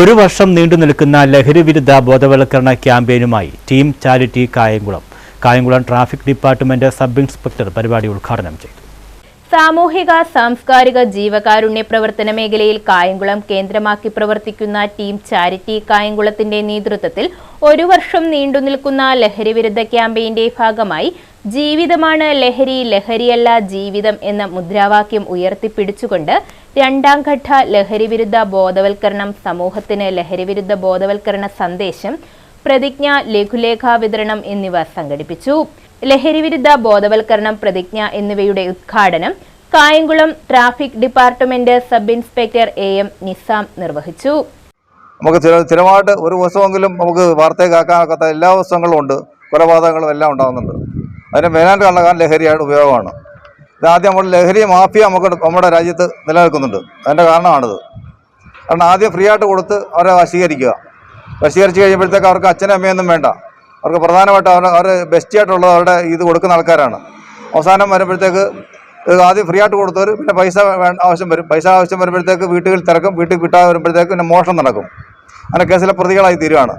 ഒരു വർഷം നീണ്ടു നിൽക്കുന്ന ലഹരിവിരുദ്ധ ബോധവൽക്കരണ ക്യാമ്പയിനുമായി team charity Kayamkulam. Kayamkulam traffic department sub inspector പരിപാടി ഉദ്ഘാടനം ചെയ്തു. സാമൂഹിക സാംസ്കാരിക ജീവകാരുണ്യ പ്രവർത്തന മേഖലയിൽ കായംകുളം കേന്ദ്രമാക്കി പ്രവർത്തിക്കുന്ന ടീം ചാരിറ്റി കായംകുളത്തിന്റെ നേതൃത്വത്തിൽ ഒരു വർഷം നീണ്ടുനിൽക്കുന്ന ലഹരിവിരുദ്ധ ക്യാമ്പയിന്റെ ഭാഗമായി ജീവിതമാണ് ലഹരി ലഹരിയല്ല ജീവിതം എന്ന മുദ്രാവാക്യം ഉയർത്തിപ്പിടിച്ചുകൊണ്ട് രണ്ടാം ഘട്ട ലഹരിവിരുദ്ധ ബോധവൽക്കരണം സമൂഹത്തിന് ലഹരിവിരുദ്ധ ബോധവൽക്കരണ സന്ദേശം പ്രതിജ്ഞ ലഘുലേഖ വിതരണം എന്നിവ സംഘടിപ്പിച്ചു. ലഹരിവിരുദ്ധ ബോധവൽക്കരണം പ്രതിജ്ഞ എന്നിവയുടെ ഉദ്ഘാടനം Kayamkulam traffic department sub inspector A M Nizam നിർവഹിച്ചു. നമുക്ക് സ്ഥിര സ്ഥിരമായിട്ട് ഒരു ദിവസമെങ്കിലും നമുക്ക് വാർത്തയെ കേൾക്കാനൊക്കാത്ത എല്ലാ ദിവസങ്ങളും ഉണ്ട്. കൊലപാതകങ്ങളും എല്ലാം ഉണ്ടാകുന്നുണ്ട്. അതിന് മെയിനായിട്ട് കണ്ടകാൻ ലഹരിയുടെ ഉപയോഗമാണ്. ഇതാദ്യം നമ്മൾ ലഹരി മാഫിയ നമുക്ക് നമ്മുടെ രാജ്യത്ത് നിലനിൽക്കുന്നുണ്ട്. അതിന്റെ കാരണമാണിത്. കാരണം ആദ്യം ഫ്രീ ആയിട്ട് കൊടുത്ത് അവരെ വശീകരിക്കുക. വശീകരിച്ച് കഴിയുമ്പോഴത്തേക്ക് അവർക്ക് അച്ഛനും അമ്മയൊന്നും വേണ്ട. അവർക്ക് പ്രധാനമായിട്ട് അവർ അവർ ബെസ്റ്റ് ആയിട്ടുള്ളത് അവരുടെ ഇത് കൊടുക്കുന്ന ആൾക്കാരാണ്. അവസാനം വരുമ്പോഴത്തേക്ക് ആദ്യം ഫ്രീ ആയിട്ട് കൊടുത്തവർ പിന്നെ പൈസ ആവശ്യം വരും. പൈസ ആവശ്യം വരുമ്പോഴത്തേക്ക് വീട്ടുകളിൽ തിരക്കും വീട്ടിൽ കിട്ടാതെ വരുമ്പോഴത്തേക്ക് പിന്നെ മോഷണം നടക്കും. അങ്ങനെ കേസിലെ പ്രതികളായി തീരുവാണ്.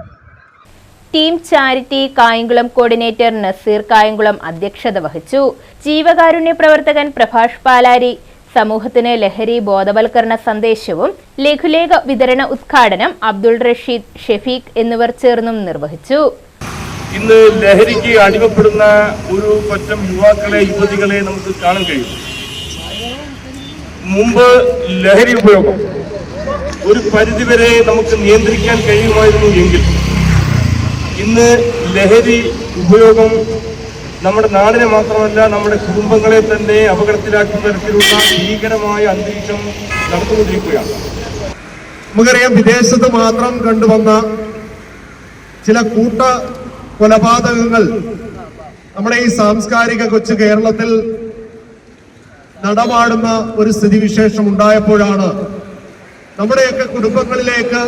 Team charity Kayamkulam coordinator Naseer Kayamkulam അധ്യക്ഷത വഹിച്ചു. ജീവകാരുണ്യ പ്രവർത്തകൻ പ്രഭാഷ് പാലാരി സമൂഹത്തിന് ലഹരി ബോധവൽക്കരണ സന്ദേശവും ലഘുലേഖ വിതരണ ഉദ്ഘാടനം അബ്ദുൾ റഷീദ് ഷെഫീഖ് എന്നിവർ ചേർന്നും നിർവഹിച്ചു. ഇന്ന് ലഹരിക്ക് അടിമപ്പെടുന്ന ഒരു കൊറ്റം യുവാക്കളെ യുവതികളെ നമുക്ക് കാണാൻ കഴിയും. മുമ്പ് ലഹരി ഉപയോഗം ഒരു പരിധിവരെ നമുക്ക് നിയന്ത്രിക്കാൻ കഴിയുമായിരുന്നു എങ്കിൽ ഇന്ന് ലഹരി ഉപയോഗം നമ്മുടെ നാടിനെ മാത്രമല്ല നമ്മുടെ കുടുംബങ്ങളെ തന്നെ അപകടത്തിലാക്കുന്ന തരത്തിലുള്ള ഭീകരമായ അന്തരീക്ഷം നടന്നുകൊണ്ടിരിക്കുകയാണ്. നമുക്കറിയാം വിദേശത്ത് മാത്രം കണ്ടുവന്ന ചില കൂട്ട കൊലപാതകങ്ങൾ. നമ്മുടെ ഈ സാംസ്കാരിക കൊച്ചു കേരളത്തിൽ നടമാടുന്ന ഒരു സ്ഥിതിവിശേഷം ഉണ്ടായപ്പോഴാണ് നമ്മുടെയൊക്കെ കുടുംബങ്ങളിലേക്ക്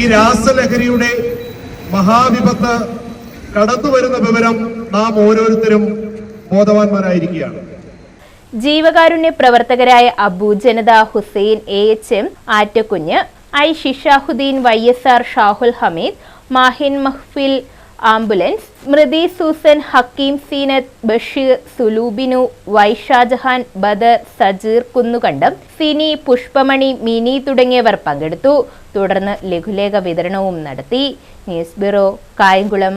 ഈ രാസലഹരിയുടെ മഹാവിപത്ത് കടന്നു വരുന്ന വിവരം നാം ഓരോരുത്തരും ബോധവാന്മാരായിരിക്കുകയാണ്. ജീവകാരുണ്യ പ്രവർത്തകരായ Abu Janatha Hussain A H M Attakunju I Shishahuddeen Y S R Shahul Hameed Mahin Mahfil ambulance Smrithi Susan Hakkim Seenath Basheer Sulubinu വൈഷാജഹാൻ Badar Sajeer Kunnukandam Sini Pushpamani Mini തുടങ്ങിയവർ പങ്കെടുത്തു. തുടർന്ന് ലഘുലേഖ വിതരണവും നടത്തി. News bureau Kayamkulam.